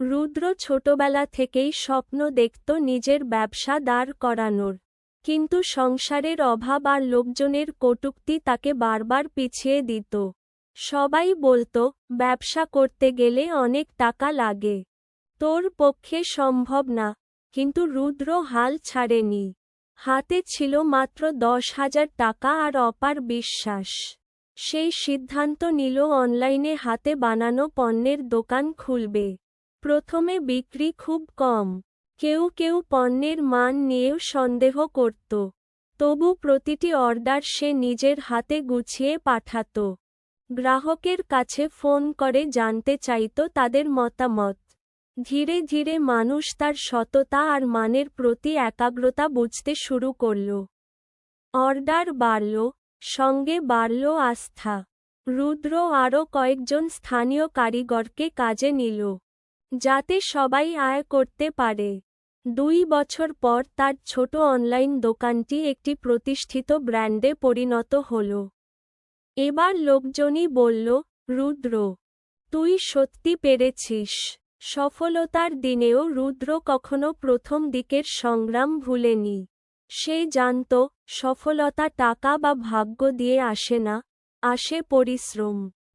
রুদ্র ছোটবেলা থেকেই স্বপ্ন দেখত নিজের ব্যবসা দাঁড় করানোর। কিন্তু সংসারের অভাব আর লোকজনের কটূক্তি তাকে বারবার পিছিয়ে দিত। সবাই বলতো, ব্যবসা করতে গেলে অনেক টাকা লাগে। তোর পক্ষে সম্ভব না। কিন্তু রুদ্র হাল ছাড়েনি। হাতে ছিল মাত্র দশ হাজার টাকা আর অপার বিশ্বাস। সেই সিদ্ধান্ত নিল অনলাইনে হাতে বানানো পণ্যের দোকান খুলবে। প্রথমে বিক্রি খুব কম। কেউ কেউ পণ্যের মান নিয়েও সন্দেহ করত। তবু প্রতিটি অর্ডার সে নিজের হাতে গুছিয়ে পাঠাত। গ্রাহকের কাছে ফোন করে জানতে চাইত তাদের মতামত। ধীরে ধীরে মানুষ তার সততা আর মানের প্রতি একাগ্রতা বুঝতে শুরু করল। অর্ডার বাড়ল, সঙ্গে বাড়ল আস্থা। রুদ্র আরও কয়েকজন স্থানীয় কারিগরকে কাজে নিল। যাতে সবাই আয় করতে পারে। দুই বছর পর তার ছোট অনলাইন দোকানটি একটি প্রতিষ্ঠিত ব্র্যান্ডে পরিণত হল। এবার লোকজনই বলল, রুদ্র, তুই সত্যি পেরেছিস। সফলতার দিনেও রুদ্র কখনো প্রথম দিকের সংগ্রাম ভুলেনি। সে জানত, সফলতা টাকা বা ভাগ্য দিয়ে আসে না, আসে পরিশ্রম।